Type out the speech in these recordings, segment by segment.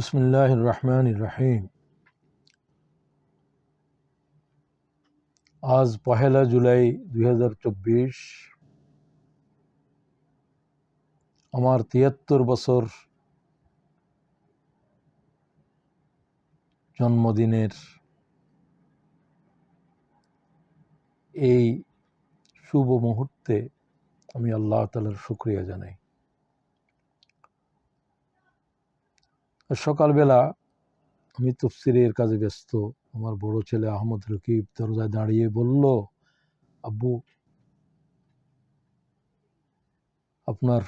বিসমিল্লাহ রহমান রহিম আজ পহেলা জুলাই দুই হাজার চব্বিশ, আমার তিয়াত্তর বছর জন্মদিনের এই শুভ মুহূর্তে আমি আল্লাহ তালার শুক্রিয়া জানাই। সকালবেলা আমি তফসিরের কাজে ব্যস্ত। আমার বড় ছেলে আহমদ রকিব দরজায় দাঁড়িয়ে বলল, আব্বু, আপনার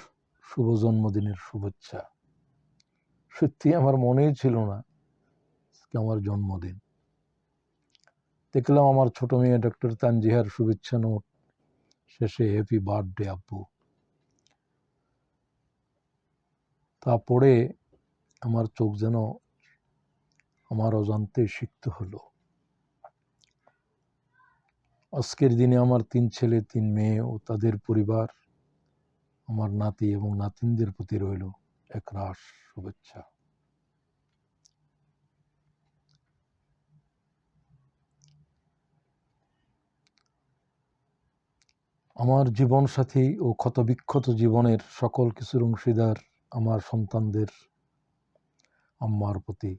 শুভ জন্মদিনের শুভেচ্ছা। সত্যি আমার মনেই ছিল না আজকে আমার জন্মদিন। দেখলাম আমার ছোট মেয়ে ডক্টর তানজিহার শুভেচ্ছা নোট। শেষে হ্যাপি বার্থডে আব্বু। তা পড়ে আমার চোখ যেন আমার অজান্তে সিক্ত হলো। আজকের দিনে আমার তিন ছেলে, তিন মেয়ে ও তাদের পরিবার আমার নাতি এবং নাতিনদের প্রতি রইল একরাশ শুভেচ্ছা। আমার জীবন সাথী ও ক্ষতবিক্ষত জীবনের সকল কিছুর অংশীদার আমার সন্তানদের আম্মার প্রতি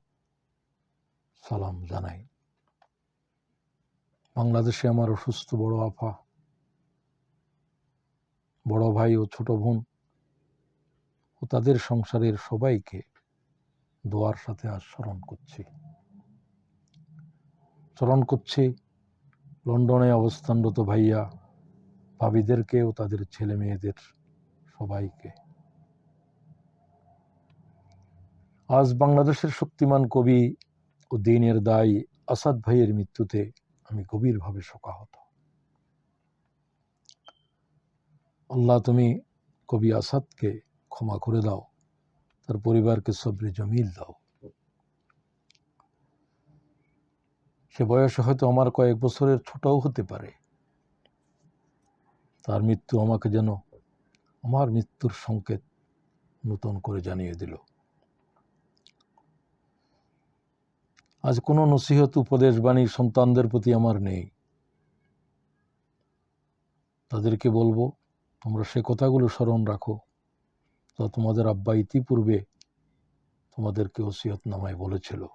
সালাম জানাই। বাংলাদেশে আমার অসুস্থ বড় আফা বড় ভাই ও ছোট বোন ও তাদের সংসারের সবাইকে দোয়ার সাথে আজ স্মরণ করছি। স্মরণ করছি লন্ডনে অবস্থানরত ভাইয়া ভাবিদেরকে ও তাদের ছেলে মেয়েদের সবাইকে। আজ বাংলাদেশের শক্তিমান কবি ও দিনের দায়ী আসাদ ভাইয়ের মৃত্যুতে আমি গভীরভাবে শোকাহত। আল্লাহ তুমি কবি আসাদকে ক্ষমা করে দাও, তার পরিবারকে সবরে জমিল দাও। সে বয়সে হয়তো আমার কয়েক বছরের ছোটও হতে পারে। তার মৃত্যু আমাকে যেন আমার মৃত্যুর সংকেত নতুন করে জানিয়ে দিল। আজ কোনো নসিহত উপদেশ বাণী সন্তানদের প্রতি আমার নেই। তাদেরকে বলব, তোমরা সে কথাগুলো স্মরণ রাখো তা তোমাদের আব্বা ইতিপূর্বে তোমাদেরকে ওসিয়ত নামায় বলেছিল।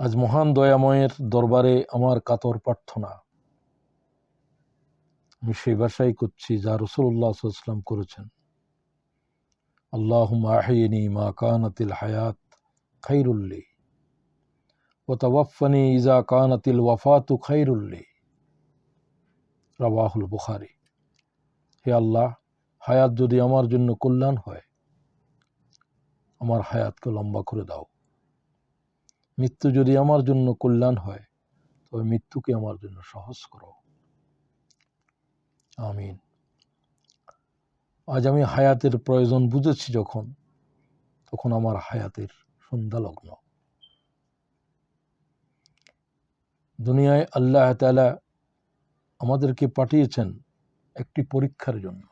আজ মহান দয়াময়ের দরবারে আমার কাতর প্রার্থনা। আমি সেই বাসাই করছি যা রসুল্লাহ সাল্লাম করেছেন। اللهم أحيني ما كانت الحياة خير لي وتوفني إذا كانت الوفاة خير لي রাবাহুল বুখারি হে আল্লাহ হায়াত যদি আমার জন্য কল্যাণ হয় আমার হায়াতকে লম্বা করে দাও মৃত্যু যদি আমার জন্য কল্যাণ হয় তবে মৃত্যুকে আমার জন্য সহজ করো আমিন আজ আমি হায়াতের প্রয়োজন বুঝেছি যখন, তখন আমার হায়াতের সন্ধ্যালগ্ন। দুনিয়ায় আল্লাহ তালা আমাদেরকে পাঠিয়েছেন একটি পরীক্ষার জন্য।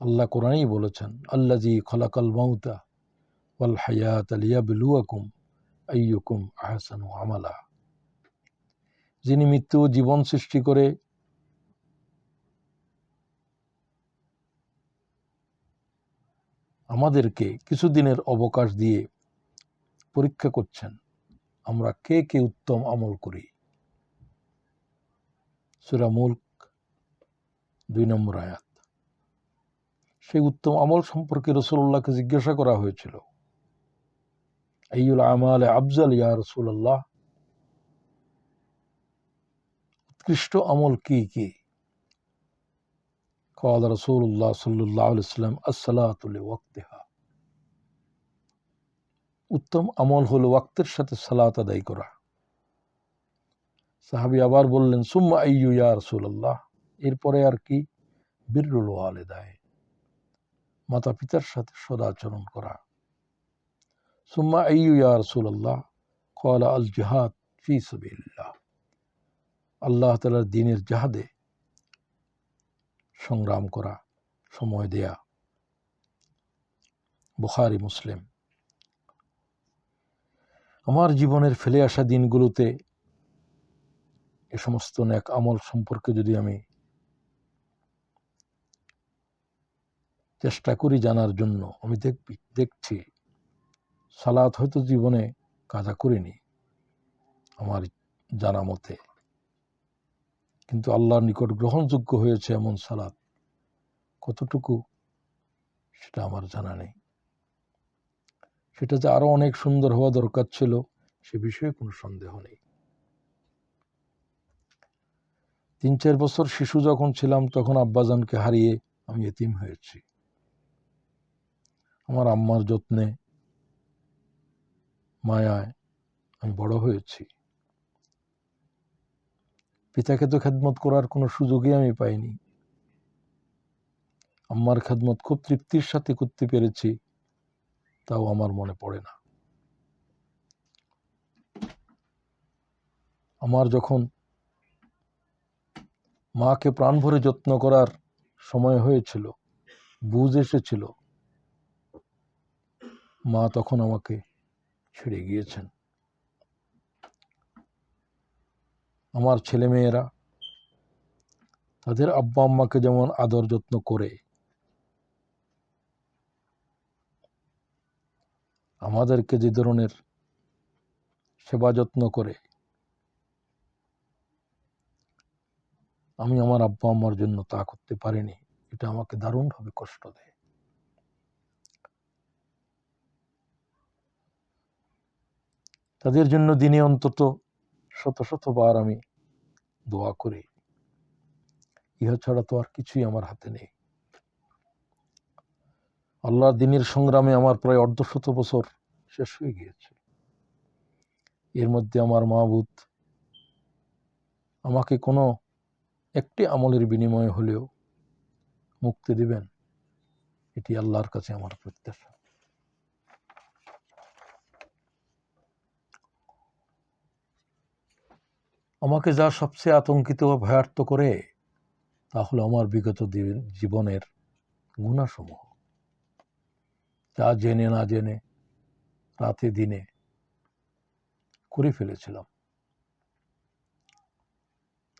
আল্লাহ কোরআনই বলেছেন আল্লাহ জি খলাকাল মাউতা ওয়াল হায়াত আলিয়া বিলুয়াকুম আইয়ুকুম আহসানু আমালা। যিনি মৃত্যু জীবন সৃষ্টি করে আমাদেরকে কিছুদিনের অবকাশ দিয়ে পরীক্ষা করছেন। আমরা কে কে উত্তম আমল করি? সুরা মুল্ক, দুই নম্বর আয়াত। সেই উত্তম আমল সম্পর্কে রসুল্লাহকে জিজ্ঞাসা করা হয়েছিল। আইউল আমাল আফজাল ইয়া রসুল্লাহ উৎকৃষ্ট আমল কি কি? قال رسول الله صلى الله عليه وسلم الصلاة لوقتها উত্তম আমল হলো ওয়াক্তের সাথে সালাত আদায় করা সাহাবি আবার বললেন সুম্মা আইয়ু ইয়া রাসূলুল্লাহ এরপরে আর কি বিররুল ওয়ালিদায় মাতা পিতার সাথে সদাচরণ করা সুম্মা আইয়ু ইয়া রাসূলুল্লাহ قال আল জিহাদ ফি সাবিলিল্লাহ আল্লাহ তাআলার দ্বীনের জাহাদে সংগ্রাম করা, সময় দেয়া। বুখারি, মুসলিম। আমার জীবনের ফেলে আসা দিনগুলোতে এ সমস্ত ন্যাক আমল সম্পর্কে যদি আমি চেষ্টা করি জানার জন্য, আমি দেখবি, দেখছি। সালাত হয়তো জীবনে কাজা করিনি আমার জানা মতে। কিন্তু আল্লাহর নিকট গ্রহণযোগ্য হয়েছে এমন সালাদ কতটুকু? সেটা আমার জানা নেই। সেটা যে আরও অনেক সুন্দর হওয়া দরকার ছিল সে বিষয়ে কোনো সন্দেহ নেই। তিন চার বছর শিশু যখন ছিলাম, তখন আব্বাজানকে হারিয়ে আমি এতিম হয়েছি। আমার আম্মার যত্নে, মায়ায় আমি বড় হয়েছি। পিতাকে তো খেদমত করার কোনো সুযোগই আমি পাইনি। আম্মার খেদমত খুব তৃপ্তির সাথে করতে পেরেছি, তাও আমার মনে পড়ে না। আমার যখন মাকে প্রাণ ভরে যত্ন করার সময় হয়েছিল, বুঝ এসেছিল, মা তখন আমাকে ছেড়ে গিয়েছেন। আমার ছেলেমেয়েরা, তাদের আব্বা আম্মাকে যেমন আদর যত্ন করে, আমাদেরকে যে ধরনের সেবা যত্ন করে, আমি আমার আব্বা আম্মার জন্য তা করতে পারিনি। এটা আমাকে দারুণভাবে কষ্ট দেয়। তাদের জন্য দিনে অন্তত শত শতবার আমি দোয়া করি। ইহা ছাড়া তো আর কিছুই আমার হাতে নেই। আল্লাহর দিনের সংগ্রামে আমার প্রায় অর্ধশত বছর শেষ হয়ে গিয়েছে। এর মধ্যে আমার মাহবুদ আমাকে কোনো একটি আমলের বিনিময়ে হলেও মুক্তি দিবেন, এটি আল্লাহর কাছে আমার প্রত্যাশা। আমাকে যা সবচেয়ে আতঙ্কিত ও ভয়ার্থ করে, তা হলো আমার বিগত জীবনের গুণাসমূহ। যা জেনে না জেনে রাতে দিনে করে ফেলেছিলাম।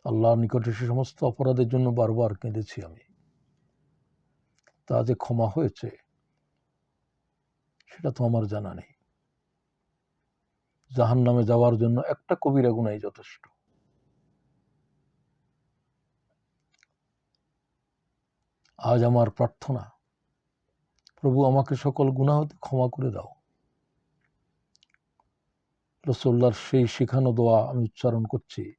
আল্লাহর নিকটে সে সমস্ত অপরাধের জন্য বারবার কেঁদেছি আমি। তা যে ক্ষমা হয়েছে, সেটা তো আমার জানা নেই। জাহান নামে যাওয়ার জন্য একটা কবিরা গুণাই যথেষ্ট। আজ আমার প্রার্থনা, প্রভু আমাকে সকল গুণা হতে ক্ষমা করে দাও। রসোল্লার সেই শিখানো দোয়া আমি উচ্চারণ করছি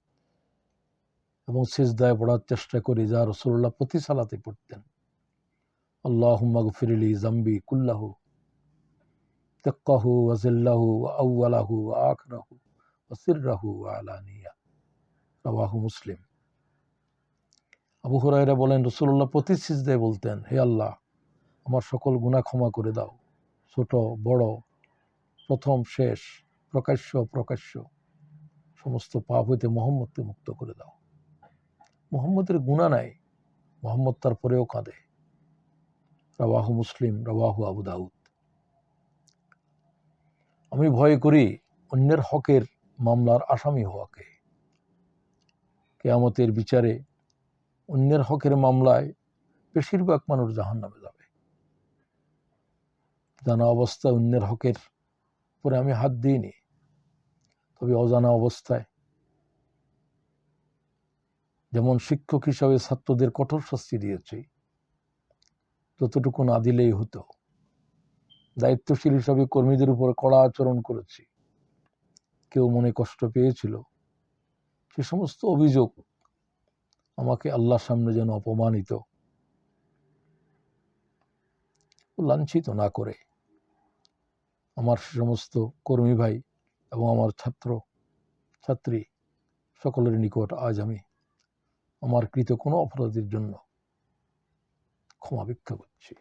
এবং শেষদায় পড়ার চেষ্টা করি, যা রসুল্লাহ প্রতি সালাতে পড়তেন। আল্লাহ ফিরিলি জাম্বি কুল্লাহু তেক্কাহু ওয়াজিল্লাহু আউ্লাহু আখরাহু ওসিররাহু আলানিয়া। রাবাহু মুসলিম। আবু হুরাইরা বলেন রসুল্লাহ প্রতি সিজদায় বলতেন, হে আল্লাহ, আমার সকল গুনাহ ক্ষমা করে দাও। ছোট, বড়, প্রথম, শেষ, প্রকাশ্য প্রকাশ্য সমস্ত পাপ হইতে মোহাম্মদকে মুক্ত করে দাও। মোহাম্মদের গুণা নাই, মোহাম্মদ তার পরেও কাঁদে। রাবাহু মুসলিম রাবাহু আবু দাউদ। আমি ভয় করি অন্যের হকের মামলার আসামি হওয়াকে। কেয়ামতের বিচারে অন্যের হকের মামলায় বেশিরভাগ মানুষ জাহান নামে যাবে। জানা অবস্থায় অন্যের হকের পরে আমি হাত দিইনি, তবে অজানা অবস্থায়। যেমন শিক্ষক হিসাবে ছাত্রদের কঠোর শাস্তি দিয়েছি, যতটুকু না দিলেই হতো। দায়িত্বশীল হিসাবে কর্মীদের উপর কড়া আচরণ করেছি। কেউ মনে কষ্ট পেয়েছিল, সে সমস্ত অভিযোগ আমাকে আল্লাহর সামনে যেন অপমানিত। লাঞ্ছিত না করে। আমার সমস্ত কর্মী ভাই এবং আমার ছাত্র, ছাত্রী সকলের নিকট আজ আমি আমার কৃত কোনো অপরাধের জন্য ক্ষমা ভিক্ষা করছি।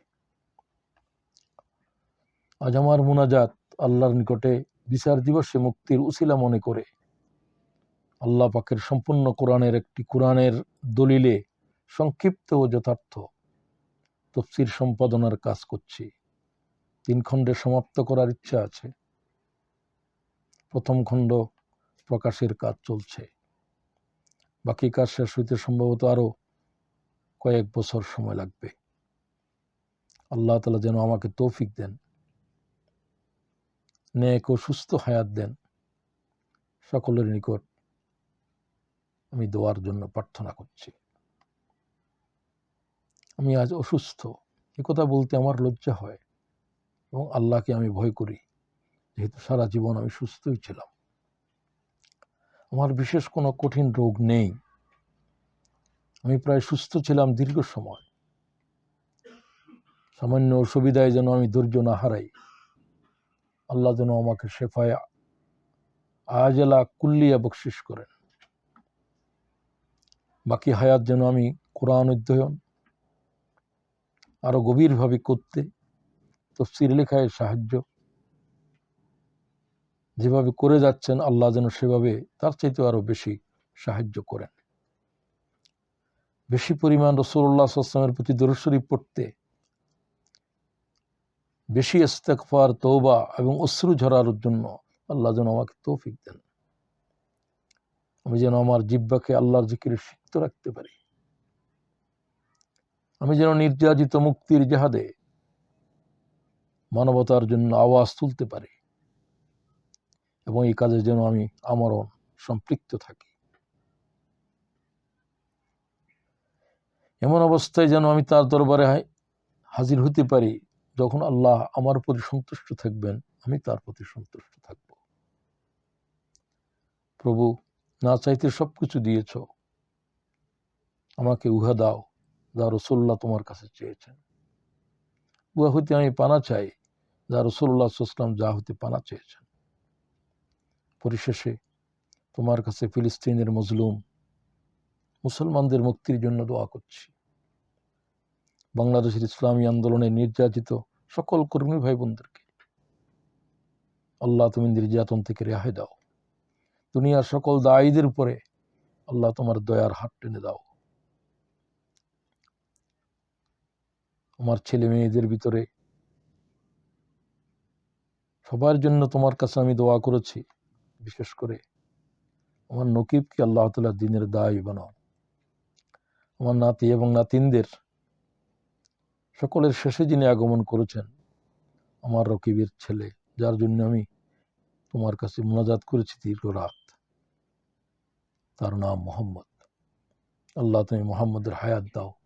আজ আমার মুনাজাত আল্লাহর নিকটে বিচার দিবসে মুক্তির উসিলা মনে করে আল্লাহ পাকের সম্পূর্ণ কোরআনের একটি কোরআনের দলিলে সংক্ষিপ্ত ও যথার্থ তফসির সম্পাদনার কাজ করছি। তিন খণ্ডে সমাপ্ত করার ইচ্ছা আছে। প্রথম খণ্ড প্রকাশের কাজ চলছে। বাকি কাজ শেষ হইতে সম্ভবত আরও কয়েক বছর সময় লাগবে। আল্লাহ তালা যেন আমাকে তৌফিক দেন। নেক ও সুস্থ হায়াত দেন। সকলের নিকট আমি দোয়ার জন্য প্রার্থনা করছি। আমি আজ অসুস্থ। এ কথা বলতে আমার লজ্জা হয় এবং আল্লাহকে আমি ভয় করি, যেহেতু সারা জীবন আমি সুস্থই ছিলাম। আমার বিশেষ কোনো কঠিন রোগ নেই। আমি প্রায় সুস্থ ছিলাম দীর্ঘ সময়। সামান্য অসুবিধায় যেন আমি ধৈর্য না হারাই। আল্লাহ যেন আমাকে শেফায় আজেলা কুল্লিয়া বকশিস করেন। বাকি হায়াত যেন আমি কোরআন অধ্যয়ন আরও গভীরভাবে করতে, তফসির লেখায় সাহায্য যেভাবে করে যাচ্ছেন, আল্লাহ যেন সেভাবে তার চাইতে আরও বেশি সাহায্য করেন। বেশি পরিমাণ রসুল্লাহ আসলামের প্রতি দরশরী পড়তে, বেশি ইস্তেকফার তৌবা এবং অশ্রু ঝরার জন্য আল্লাহ যেন আমাকে তৌফিক দেন। আমি যেন আমার জিব্বাকে আল্লাহর জিকিরে সিক্ত রাখতে পারি। আমি যেন নির্যাতিত মুক্তির জেহাদে মানবতার জন্য আওয়াজ তুলতে পারি এবং এই কাজে যেন আমি আমরণ সম্পৃক্ত থাকি। এমন অবস্থায় যেন আমি তার দরবারে হাজির হতে পারি যখন আল্লাহ আমার প্রতি সন্তুষ্ট থাকবেন, আমি তার প্রতি সন্তুষ্ট থাকব। প্রভু, না চাইতে সবকিছু দিয়েছ। আমাকে উহা দাও যা রসুল্লাহ তোমার কাছে চেয়েছেন। উহা হইতে আমি পানা চাই যা রসুল্লাহ সুসলাম যা হইতে পানা চেয়েছেন। পরিশেষে তোমার কাছে ফিলিস্তিনের মজলুম, মুসলমানদের মুক্তির জন্য দোয়া করছি। বাংলাদেশের ইসলামী আন্দোলনে নির্যাতিত সকল কর্মী ভাই বোনদেরকে আল্লাহ তুমি নির্যাতন থেকে রেহাই দাও। দুনিয়ার সকল দায়ীদের উপরে আল্লাহ তোমার দয়ার হাত টেনে দাও। আমার ছেলে মেয়েদের ভিতরে। সবার জন্য তোমার কাছে আমি দোয়া করেছি, বিশেষ করে। আমার নকিবকে আল্লাহ তালা দিনের দায় বানাও। আমার নাতি এবং নাতিনদের সকলের শেষে যিনি আগমন করেছেন, আমার রকিবের ছেলে, যার জন্য আমি তোমার কাছে মোনাজাত করেছি দীর্ঘ রাত। তার নাম মোহাম্মদ। আল্লাহ তুমি মোহাম্মদের হায়াত দাও।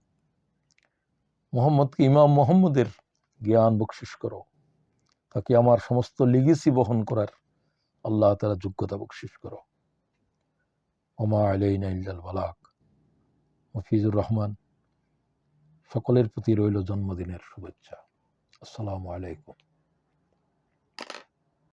মোহাম্মদকে ইমাম মোহাম্মদের জ্ঞান বকশিস করো? তাকে আমার সমস্ত লিগেসি বহন করার আল্লাহ তারা যোগ্যতা বকশিস করো। ওমা আলাইনা বালাক মফিজুর রহমান, সকলের প্রতি রইল জন্মদিনের শুভেচ্ছা। আসসালামু আলাইকুম।